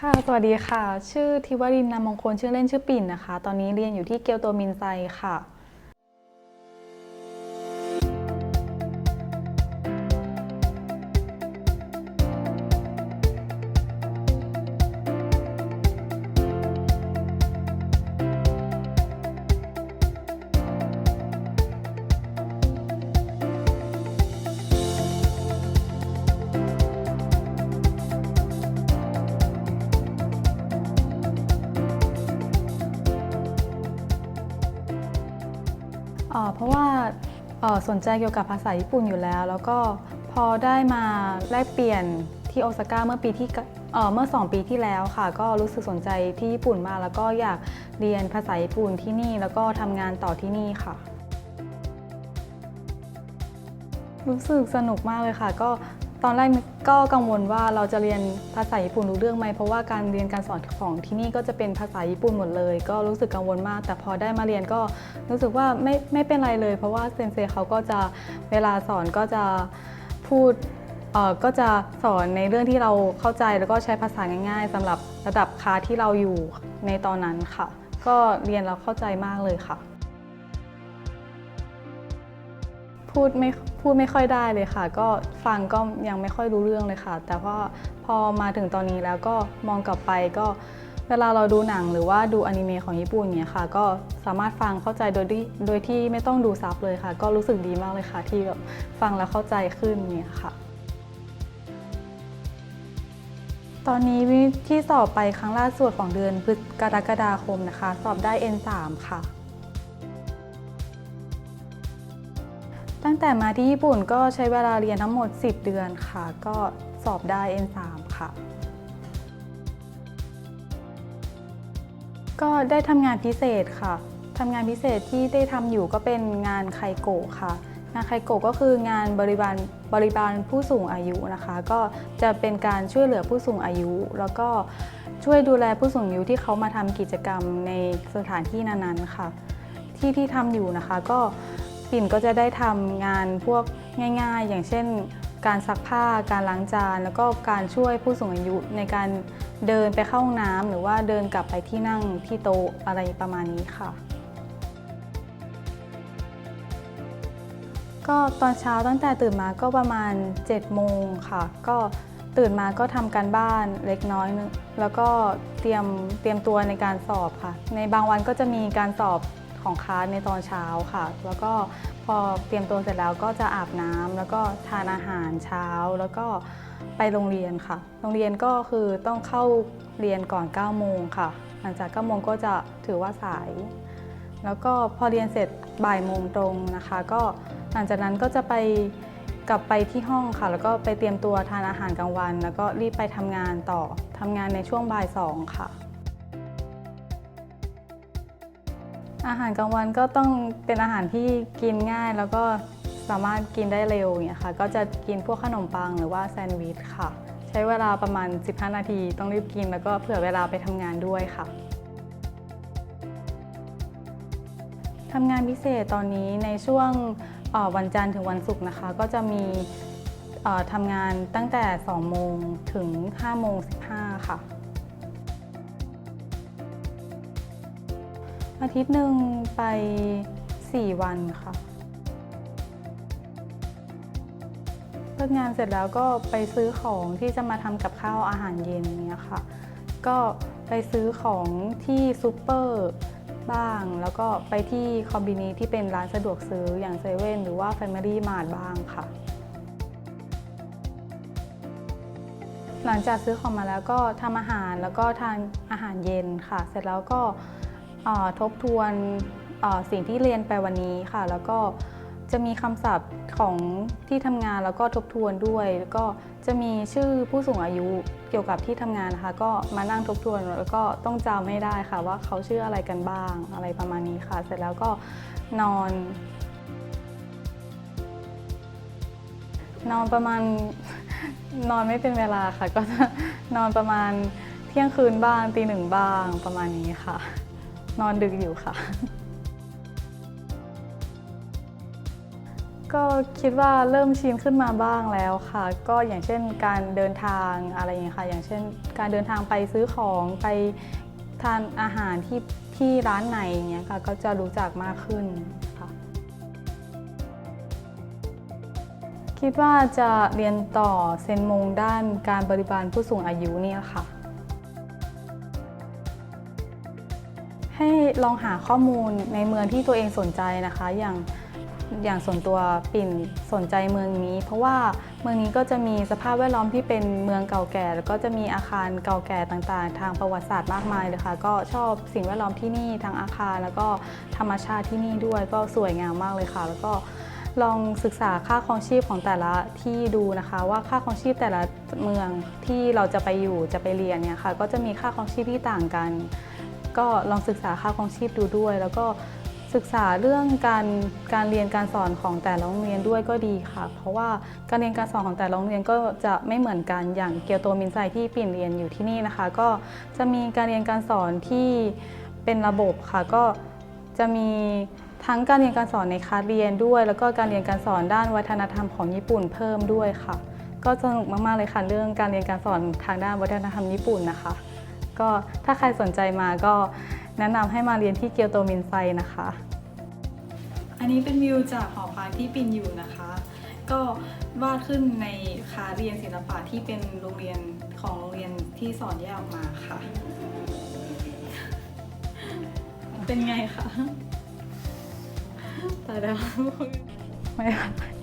ค่ะ สวัสดีค่ะ ชื่อทิวรินนามมงคล ชื่อเล่นชื่อปิ่นนะคะ ตอนนี้เรียนอยู่ที่เกียวโตมินไซค่ะ ราะว่าสนใจเกี่ยวกับภาษาญี่ปุ่นอยู่แล้ว แล้วก็พอได้มาแลกเปลี่ยนที่โอซาก้าเมื่อปีที่เเมื่อ 2 ปีที่แล้วค่ะ ก็รู้สึกสนใจที่ญี่ปุ่นมาแล้วก็อยากเรียนภาษาญี่ปุ่นที่นี่แล้วก็ทำงานต่อที่นี่ค่ะ รู้สึกสนุกมากเลยค่ะ ก็ ตอนแรกก็กังวลว่าเราจะเรียนภาษาญี่ปุ่นรู้เรื่องไหมเพราะว่าการเรียนการสอนของที่นี่ก็จะเป็นภาษาญี่ปุ่นหมดเลย ก็รู้สึกกังวลมาก แต่พอได้มาเรียนก็รู้สึกว่าไม่ไม่เป็นไรเลย เพราะว่าเซนเซเขาก็จะเวลาสอนก็จะพูดเอ่อก็จะสอนในเรื่องที่เราเข้าใจแล้วก็ใช้ภาษาง่าย ๆสำหรับระดับคาที่เราอยู่ในตอนนั้นค่ะ ก็เรียนแล้วเข้าใจมากเลยค่ะ พูดไม่พูดไม่ค่อยได้เลยค่ะ ก็ฟังก็ยังไม่ค่อยรู้เรื่องเลยค่ะ แต่ว่าพอมาถึงตอนนี้แล้วก็มองกลับไปก็เวลาเราดูหนังหรือว่าดูอนิเมะของญี่ปุ่นเนี่ยค่ะ ก็สามารถฟังเข้าใจโดยที่โดยที่ไม่ต้องดูซับเลยค่ะ ก็รู้สึกดีมากเลยค่ะ ที่แบบฟังแล้วเข้าใจขึ้นเนี่ยค่ะ ตอนนี้ที่สอบไปครั้งล่าสุดของเดือนพฤศกรกฎาคมนะคะ สอบได้ N3 ค่ะ ตั้งแต่มาที่ญี่ปุ่นก็ใช้เวลาเรียนทั้งหมด 10 เดือนค่ะ ก็สอบได้ N3 ค่ะ ก็ได้ทำงานพิเศษค่ะทำงานพิเศษที่ได้ทำอยู่ก็เป็นงานไคโกะค่ะ งานไคโกะก็คืองานบริบาลบริบาลผู้สูงอายุนะคะ ก็จะเป็นการช่วยเหลือผู้สูงอายุ แล้วก็ช่วยดูแลผู้สูงอายุที่เขามาทำกิจกรรมในสถานที่นั้นๆค่ะ ที่ที่ทำอยู่นะคะก็ ปิ่นก็จะได้ทำงานพวกง่าย ๆ อย่างเช่น การซักผ้า การล้างจาน แล้วก็การช่วยผู้สูงอายุในการเดินไปเข้าห้องน้ำหรือว่าเดินกลับไปที่นั่งที่โต๊ะอะไรประมาณนี้ค่ะ ก็ตอนเช้าตั้งแต่ตื่นมาก็ประมาณ7โมงค่ะ ก็ตื่นมาก็ทำการบ้านเล็กน้อยนึงแล้วก็เตรียมเตรียมตัวในการสอบค่ะ ในบางวันก็จะมีการสอบ ของคลาสในตอนเช้าค่ะ แล้วก็พอเตรียมตัวเสร็จแล้วก็จะอาบน้ำแล้วก็ทานอาหารเช้าแล้วก็ไปโรงเรียนค่ะ โรงเรียนก็คือต้องเข้าเรียนก่อน9โมงค่ะ หลังจาก9โมงก็จะถือว่าสาย แล้วก็พอเรียนเสร็จบ่ายโมงตรงนะคะ ก็หลังจากนั้นก็จะไปกลับไปที่ห้องค่ะ แล้วก็ไปเตรียมตัวทานอาหารกลางวัน แล้วก็รีบไปทำงานต่อทำงานในช่วงบ่ายสองค่ะ อาหารกลางวันก็ต้องเป็นอาหารที่กินง่าย แล้วก็สามารถกินได้เร็วอย่างเงี้ยค่ะ ก็จะกินพวกขนมปังหรือว่าแซนด์วิชค่ะ ใช้เวลาประมาณ 15 นาที ต้องรีบกินแล้วก็เผื่อเวลาไปทำงานด้วยค่ะทำงานพิเศษตอนนี้ในช่วงวันจันทร์ถึงวันศุกร์นะคะ ก็จะมีทำงานตั้งแต่ 2 โมงถึง 5 โมง 15 ค่ะ อาทิตย์หนึ่งไป 4 วันค่ะเลิกงานเสร็จแล้วก็ไปซื้อของที่จะมาทำกับข้าวอาหารเย็นเนี้ยค่ะ ก็ไปซื้อของที่ซูเปอร์บ้าง แล้วก็ไปที่คอมบินีที่เป็นร้านสะดวกซื้ออย่างเซเว่นหรือว่า Family Mart บ้างค่ะ หลังจากซื้อของมาแล้วก็ทำอาหารแล้วก็ทานอาหารเย็นค่ะ เสร็จแล้วก็ ทบทวนสิ่งที่เรียนไปวันนี้ค่ะ แล้วก็จะมีคำศัพท์ของที่ทำงานแล้วก็ทบทวนด้วย แล้วก็จะมีชื่อผู้สูงอายุเกี่ยวกับที่ทำงานนะคะ ก็มานั่งทบทวนแล้วก็ต้องจำไม่ได้ค่ะ ว่าเขาชื่ออะไรกันบ้างอะไรประมาณนี้ค่ะ เสร็จแล้วก็นอน นอนประมาณนอนไม่เป็นเวลาค่ะ ก็จะนอนประมาณเที่ยงคืนบ้างตีหนึ่งบ้างประมาณนี้ค่ะ นอนดึกอยู่ค่ะ ก็คิดว่าเริ่มชินขึ้นมาบ้างแล้วค่ะ ก็อย่างเช่นการเดินทางอะไรอย่างเงี้ยค่ะ อย่างเช่น การเดินทางไปซื้อของไปทานอาหารที่ที่ร้านไหนอย่างเงี้ยค่ะ ก็จะรู้จักมากขึ้นค่ะ คิดว่าจะเรียนต่อเซนมงด้านการบริบาลผู้สูงอายุเนี่ยค่ะ ให้ลองหาข้อมูลในเมืองที่ตัวเองสนใจนะคะ อย่างอย่างส่วนตัวปิ่นสนใจเมืองนี้ เพราะว่าเมืองนี้ก็จะมีสภาพแวดล้อมที่เป็นเมืองเก่าแก่ แล้วก็จะมีอาคารเก่าแก่ต่างๆ ทางประวัติศาสตร์มากมายเลยค่ะ ก็ชอบสิ่งแวดล้อมที่นี่ทั้งอาคาร แล้วก็ธรรมชาติที่นี่ด้วยก็สวยงามมากเลยค่ะ แล้วก็ลองศึกษาค่าครองชีพของแต่ละที่ดูนะคะ ว่าค่าครองชีพแต่ละเมืองที่เราจะไปอยู่จะไปเรียนเนี่ยค่ะ ก็จะมีค่าครองชีพที่ต่างกัน ก็ลองศึกษาค่าครองชีพดูด้วย แล้วก็ศึกษาเรื่องการการเรียนการสอนของแต่ละโรงเรียนด้วยก็ดีค่ะ เพราะว่าการเรียนการสอนของแต่ละโรงเรียนก็จะไม่เหมือนกันอย่างเกียวโตมินไซที่ปิ่นเรียนอยู่ที่นี่นะคะ ก็จะมีการเรียนการสอนที่เป็นระบบค่ะก็จะมีทั้งการเรียนการสอนในคาสเรียนด้วย แล้วก็การเรียนการสอนด้านวัฒนธรรมของญี่ปุ่นเพิ่มด้วยค่ะ ก็สนุกมากๆเลยค่ะเรื่องการเรียนการสอนทางด้านวัฒนธรรมญี่ปุ่นนะคะ ก็ถ้าใครสนใจมาก็แนะนำให้มาเรียนที่เกียวโตมินไซนะคะ อันนี้เป็นวิวจากหอพักที่ปินอยู่นะคะ ก็วาดขึ้นในคาเรียนศิลปะที่เป็นโรงเรียนของโรงเรียนที่สอนแยกออกมาค่ะ เป็นไงคะตายแล้วไม่ค่ะ